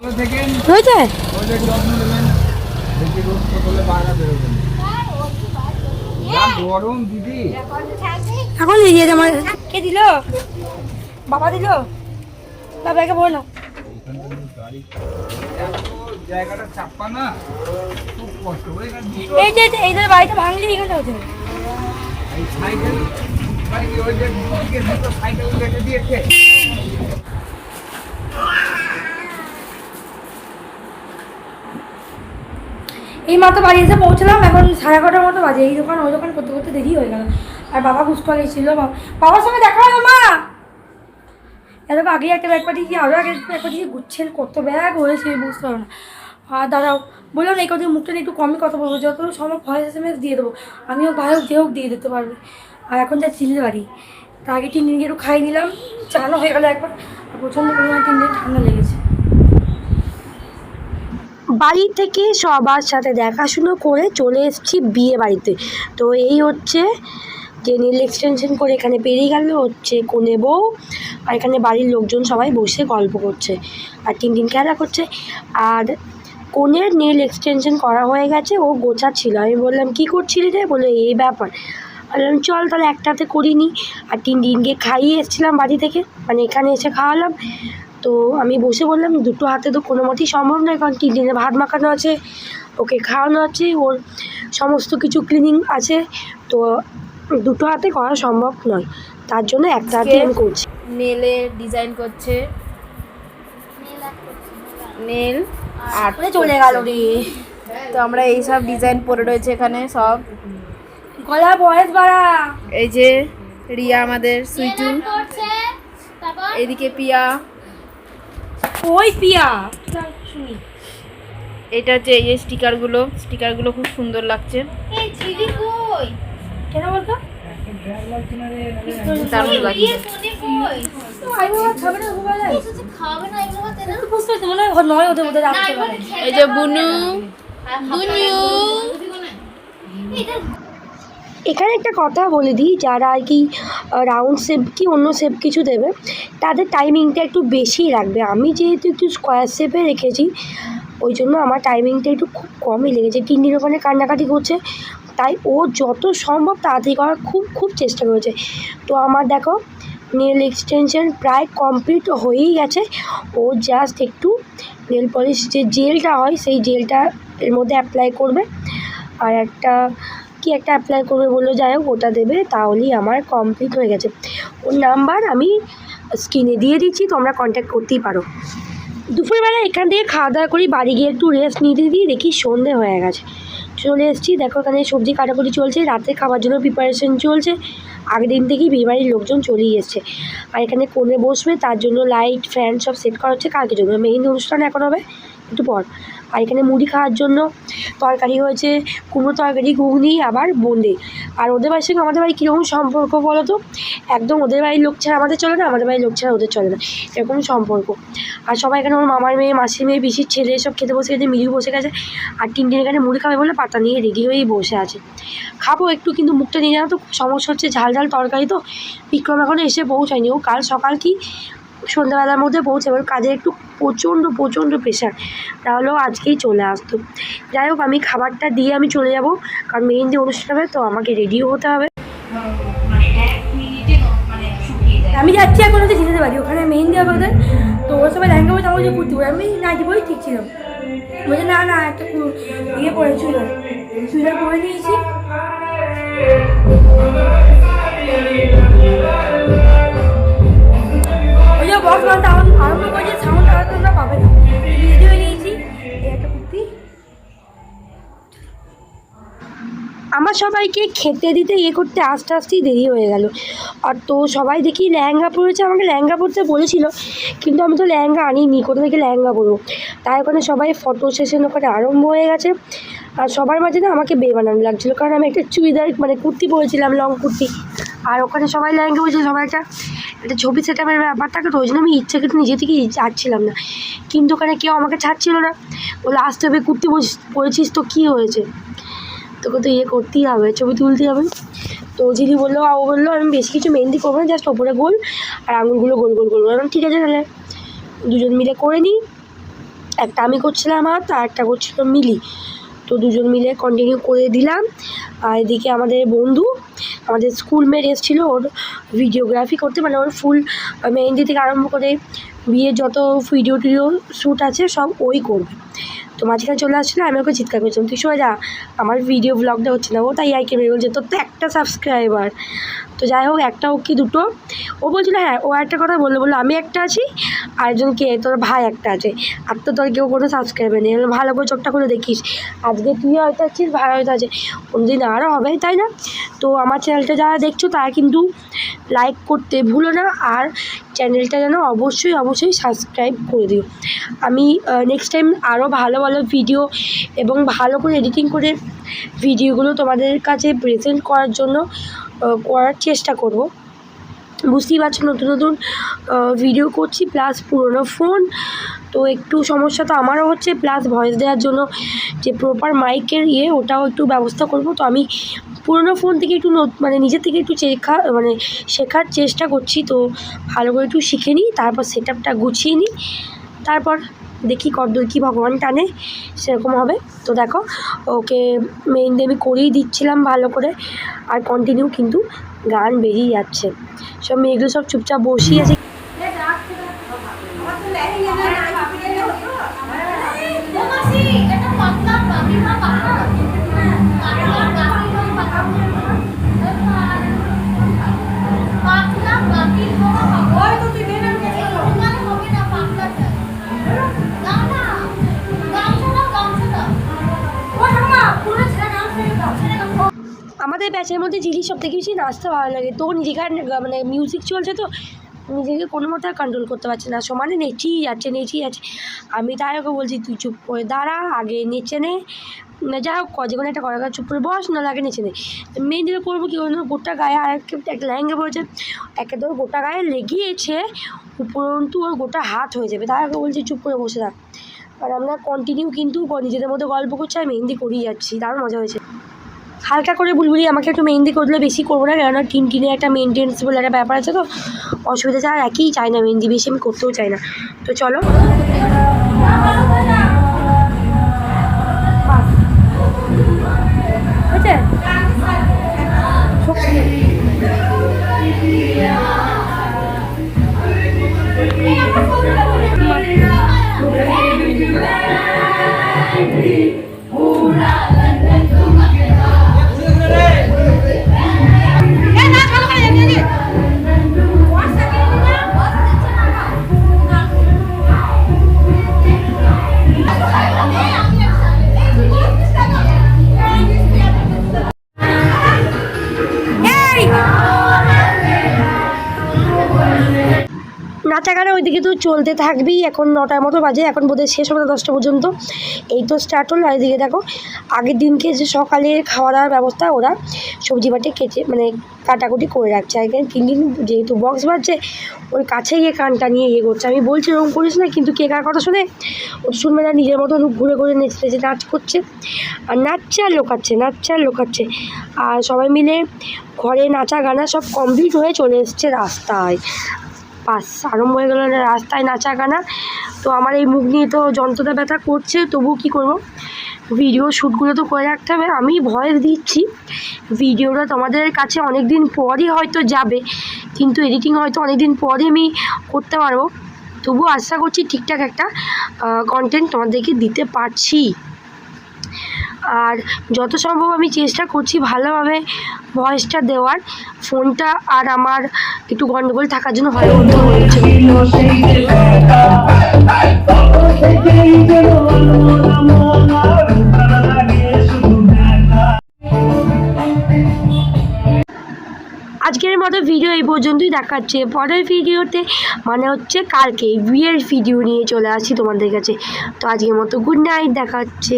ভালো থেকেন। হয়েছে ওদের যত্ন নেবেন। বেশি রোদ হলে বাইরে বেরোবেন যা গরম দিদি। এখন আমার কে দিল? বাবা দিল? বাবাকে বলো। এখানে দুটো এই যে বাড়িটা ভাঙলি এখানে হতে সাইকেল যে কেটে দিয়েছে। এই মাত্র বাড়ি এসে পৌঁছলাম, এখন সাড়ে এগারোটার মতো বাজে। এই দোকান, ওই দোকান করতে করতে দেরি হয়ে গেল। আর বাবা পুষ্পা গেছিল বা- বাবার সঙ্গে দেখা হলো মা! এত আগে একটা ব্যাগ পাঠিয়েছি আরও আগে ব্যাগ পাঠিয়েছি গুচ্ছের কত ব্যাগ হয়েছে, বুঝতে পারো না। আর দাঁড়াও, বললাম এই কথা মুখটা একটু কমই কথা বলব, যত সম্ভব ভয়েস এস এম এস দিয়ে দেবো। আমিও ভাই হোক, যে হোক দিয়ে দিতে পারবে। আর এখন যা চিনতে পারি তার আগে তিন দিনকে একটু খাই নিলাম চানো হয়ে গেলো একবার। আর প্রচণ্ড পরিমাণে তিন দিন ঠান্ডা লেগেছে। বাড়ি থেকে সবার সাথে দেখাশুনো করে চলে এসেছি বিয়ে বাড়িতে। তো এই হচ্ছে যে নীল এক্সটেনশন করে এখানে পেরিয়ে গেল, হচ্ছে কোনে বউ আর এখানে বাড়ির লোকজন সবাই বসে গল্প করছে আর তিন দিন খেলা করছে আর কোনের নীল এক্সটেনশন করা হয়ে গেছে, ও গোছাচ্ছিল আমি বললাম, কী করছিলি রে? বলে এই ব্যাপার। বললাম, চল তাহলে একটাতে করিনি। আর তিন দিনকে খাইয়ে এসেছিলাম বাড়ি থেকে। মানে এখানে এসে খাওয়ালাম। তো আমি বসে বললাম দুটো হাতে তো কোনো মতেই সম্ভব নয় কারণ তিন দিনে ভাত মাখানো আছে ওকে খাওয়ানো আছে ওর সমস্ত কিছু ক্লিনিং আছে তো দুটো হাতে করা সম্ভব নয়। তার জন্য একটা হাতে আমি করছি। নেলে ডিজাইন করছে। নেল আর্ট মানে চলে গেল রে। তো আমরা এই সব ডিজাইন পরে রয়েছে এখানে সব। গলা বয়স বাড়া। এই যে রিয়া আমাদের সুইটু। এদিকে পিয়া। ওই পিয়া। শুনি এটা হচ্ছে এই যে স্টিকারগুলো স্টিকারগুলো খুব সুন্দর লাগছে। কেন বলতো? দারুণ লাগছে। আই বাবা খাবে না ঘুমায় যায় তো বুঝতে পারছি হয় নয় ওদের মধ্যে রাখতে পারে। এই যে বুনু। বুনু। এখানে একটা কথা বলে দিই, যারা আর কি রাউন্ড শেপ কি অন্য শেপ কিছু দেবে, তাদের টাইমিংটা একটু বেশি রাখবে। আমি যেহেতু একটু স্কোয়ার শেপে রেখেছি, ওই জন্য আমার টাইমিংটা একটু খুব কমই লেগেছে। দিন ওখানে কান্নাকাটি করছে, তাই ও যত সম্ভব তাড়াতাড়ি করার খুব খুব চেষ্টা করেছে। তো আমার দেখো নেল এক্সটেনশন প্রায় কমপ্লিট হয়েই গেছে। ও জাস্ট একটু নেল পলিশ যে জেলটা হয়, সেই জেলটা এর মধ্যে অ্যাপ্লাই করবে। আর একটা কি একটা অ্যাপ্লাই করবে বলল, যাই হোক, ওটা দেবে, তাহলেই আমার কমপ্লিট হয়ে গেছে। ওর নাম্বার আমি স্ক্রিনে দিয়ে দিচ্ছি, তোমরা কন্ট্যাক্ট করতেই পারো। দুপুরবেলা এখান থেকে খাওয়া দাওয়া করি, বাড়ি গিয়ে একটু রেস্ট নিতে দিয়ে দেখি সন্ধে হয়ে গেছে। চলে এসেছি, দেখো এখানে সবজি কাটাকুটি চলছে, রাতে খাবার জন্য প্রিপারেশন চলছে। আগের দিন থেকেই বিয়েবাড়ির লোকজন চলেই এসছে। আর এখানে কোণে বসবে, তার জন্য লাইট ফ্যান সব সেট করা হচ্ছে কালকে জন্য মেইন অনুষ্ঠান এখন হবে, একটু পর। আর এখানে মুড়ি খাওয়ার জন্য তরকারি হয়েছে কুমড়ো তরকারি, ঘুগনি, আবার বোঁদে। আর ওদের বাড়ির সঙ্গে আমাদের বাড়ি কীরকম সম্পর্ক বলো তো? একদম ওদের বাড়ির লোক ছাড়া আমাদের চলে না, আমাদের বাড়ির লোক ছাড়া ওদের চলে না। এরকম সম্পর্ক। আর সবাই এখানে ওর মামার মেয়ে, মাসির মেয়ে, পিসির ছেলে সব খেতে বসে গেছে মিলিয়ে বসে গেছে। আর তিন দিন এখানে মুড়ি খাবে বলে পাতা নিয়ে রেডি হয়েই বসে আছে। খাব একটু, কিন্তু মুখটা নিয়ে যাওয়া তো সমস্যা হচ্ছে। ঝাল ঝাল তরকারি তো। বিক্রম এখনও এসে পৌঁছায়নি। ও কাল সকাল কি সন্ধ্যাবেলার মধ্যে পৌঁছে, এবার কাজে একটু প্রচণ্ড প্রচণ্ড প্রেশার তাহলেও আজকেই চলে আসতো। যাই হোক, আমি খাবারটা দিয়ে আমি চলে যাব। কারণ মেহেন্দি অনুষ্ঠান হবে, তো আমাকে রেডিও হতে হবে। আমি যাচ্ছি এখন হচ্ছে যেতে পারি ওখানে মেহেন্দি হবে ওদের তো ওর সবাই ল্যাঙ্গা বলছে আমার যে কুর্তি পরে আমি নাইটি পরেই ঠিক ছিলাম। বলছে, না না, একটা ইয়ে পরে চুড়িদার পরে নিয়েছি। আমার সবাইকে খেতে দিতে ইয়ে করতে আস্তে আস্তেই দেরি হয়ে গেল। আর তো সবাই দেখি লেহেঙ্গা পরেছে আমাকে লেহেঙ্গা পরতে বলেছিল, কিন্তু আমি তো লেহেঙ্গা আনিনি, কোথা থেকে লেহেঙ্গা পরবো তাই ওখানে সবাই ফটো সেশন ওখানে আরম্ভ হয়ে গেছে। আর সবার মাঝে না আমাকে বে বানানো লাগছিল, কারণ আমি একটা চুড়িদার মানে কুর্তি পরেছিলাম, লং কুর্তি। আর ওখানে সবাই লেহেঙ্গা পরেছে সবাই একটা একটা ছবি সেটাপের ব্যাপার থাকে তো ওই জন্য আমি ইচ্ছে কিন্তু নিজে থেকেই যাচ্ছিলাম না। কিন্তু ওখানে কেউ আমাকে ছাড়ছিল না। বলে আসতে হবে, কুর্তি পরেছিস তো, কী হয়েছে? তোকে তো ইয়ে করতেই হবে, ছবি তুলতেই হবে। তো ঝিলি বলল, ও বলল, আমি বেশি কিছু মেহেন্দি করব না জাস্ট ওপরে গোল আর আঙুলগুলো গোল গোল করব ঠিক আছে তাহলে, দুজন মিলে করে নিই। একটা আমি করছিলাম আর একটা করছিল মিলি। তো দুজন মিলে কন্টিনিউ করে দিলাম। আর এদিকে আমাদের বন্ধু, আমাদের স্কুল মেট এসেছিল, ওর ভিডিওগ্রাফি করতে মানে ওর ফুল মেহেন্দি থেকে আরম্ভ করে বিয়ের যত ভিডিও টিডিও শ্যুট আছে, সব ওই করবে। তো মাঝখানে চলে আসছিল আমি ওকে চিৎকার করছিলাম। তুই যা, আমার ভিডিও ব্লগটা হচ্ছে না, ও তাই আইকে বের বলছে, তোর তো একটা সাবস্ক্রাইবার তো যাই হোক, একটা হোক কি দুটো? ও বলছিল হ্যাঁ ও একটা কথা বলল বলল, আমি একটা আছি আর একজন কে, তোর ভাই একটা আছে, আর তো তোর কেউ কোনো সাবস্ক্রাইবার নেই। ভালো করে চোখটা করে দেখিস, আজকে তুই হয়তো আছিস, ভাই হয়তো আছে, কোনদিন আরও হবে, তাই না? তো আমার চ্যানেলটা যারা দেখছ, তারা কিন্তু লাইক করতে ভুলো না, আর চ্যানেলটা যেন অবশ্যই অবশ্যই সাবস্ক্রাইব করে দিও। আমি নেক্সট টাইম আরও ভালো ভালো ভিডিও এবং ভালো করে এডিটিং করে ভিডিওগুলো তোমাদের কাছে প্রেজেন্ট করার জন্য করার চেষ্টা করব। বুঝতেই পারছ, নতুন নতুন ভিডিও করছি প্লাস পুরনো ফোন তো একটু সমস্যা তো আমারও হচ্ছে প্লাস ভয়েস দেওয়ার জন্য যে প্রপার মাইকের ইয়ে ওটাও একটু ব্যবস্থা করব। তো আমি পুরনো ফোন থেকে একটু মানে নিজের থেকে একটু শেখা মানে শেখার চেষ্টা করছি। তো ভালো করে একটু শিখে নিই, তারপর সেট গুছিয়ে নিই। তারপর দেখি কতদূর কী ভগবান টানে, সেরকম হবে। তো দেখো, ওকে মেহেন্দি আমি করিয়ে দিচ্ছিলাম ভালো করে, আর কন্টিনিউ কিন্তু গান বেরিয়ে যাচ্ছে। সব মেয়েগুলো সব চুপচাপ বসিয়ে আছে। ব্যাচের মধ্যে জিলি সব থেকে বেশি নাচতে ভালো লাগে। তো নিজেকে আর মানে মিউজিক চলছে তো, নিজেকে কোনো মতে কন্ট্রোল করতে পারছে না। সমানে নেচেই যাচ্ছে নেচেই যাচ্ছে। আমি তাই ওকে বলছি, তুই চুপ করে দাঁড়া, আগে নেচে নে। না যা হোক যে কোনো একটা করা চুপ করে বস না লাগে নেচে নে। মেয়েদের করব কি ওর গোটা গায়ে আর একটা লেহেঙ্গা পড়েছে একে ওর গোটা গায়ে লেগিয়েছে উপরন্তু ওর গোটা হাত হয়ে যাবে। তাই ওকে বলছি, চুপ করে বসে থাক। আর আমরা কন্টিনিউ কিন্তু নিজেদের মধ্যে গল্প করছি আর মেহেন্দি করেই যাচ্ছি। দারুণ মজা হয়েছে। হালকা করে বুলবুলি আমাকে একটু মেহেন্দি করলে বেশি করব না কেননা টিন টিনে একটা মেনটেন্স বলে একটা ব্যাপার আছে তো অসুবিধা ছাড়া একই চাই না মেহেন্দি বেশি আমি করতেও চাই না। তো চলো? ওইদিকে তো চলতে থাকবেই। এখন নটার মতো বাজে, এখন বোধহয় শেষ হবে দশটা পর্যন্ত। এই তো স্টার্ট হলো, আর এদিকে দেখো, আগের দিনকে যে সকালে খাওয়া দাওয়ার ব্যবস্থা, ওরা সবজি বাটে কেটে মানে কাটাকুটি করে রাখছে। আর তিন দিন যেহেতু বক্স বাজছে, ওর কাছে গিয়ে কানটা নিয়ে ইয়ে করছে। আমি বলছি, এরকম করিস না, কিন্তু কে কার কথা শুনে? ও শুনবে না, নিজের মতন ঘুরে ঘুরে নেচে নেচে নাচ করছে। আর নাচছে আর লোকাচ্ছে, নাচছে আর লোকাচ্ছে। আর সবাই মিলে ঘরে নাচা গানা সব কমপ্লিট হয়ে চলে এসছে রাস্তায়। পাস আরম্ভ হয়ে গেলো রাস্তায় নাচা গানা তো আমার এই মুখ নিয়ে তো যন্ত্রণা ব্যথা করছে তবু কী করব? ভিডিও শ্যুটগুলো তো করে রাখতে হবে, আমি ভয়েস দিচ্ছি। ভিডিওটা তোমাদের কাছে অনেক দিন পরই হয়তো যাবে, কিন্তু এডিটিং হয়তো অনেক দিন পরে আমি করতে পারব। তবু আশা করছি ঠিকঠাক একটা কন্টেন্ট তোমাদেরকে দিতে পারছি। আর যত সম্ভব আমি চেষ্টা করছি ভালোভাবে ভয়েসটা দেওয়ার। ফোনটা আর আমার একটু গন্ডগোল থাকার জন্য হয়ে হয়েছে আজকের মতো ভিডিও এই পর্যন্তই দেখাচ্ছে। পরের ভিডিওতে মানে হচ্ছে কালকে, বিয়ের ভিডিও নিয়ে চলে আসি তোমাদের কাছে। তো আজকের মতো গুড নাইট দেখা হচ্ছে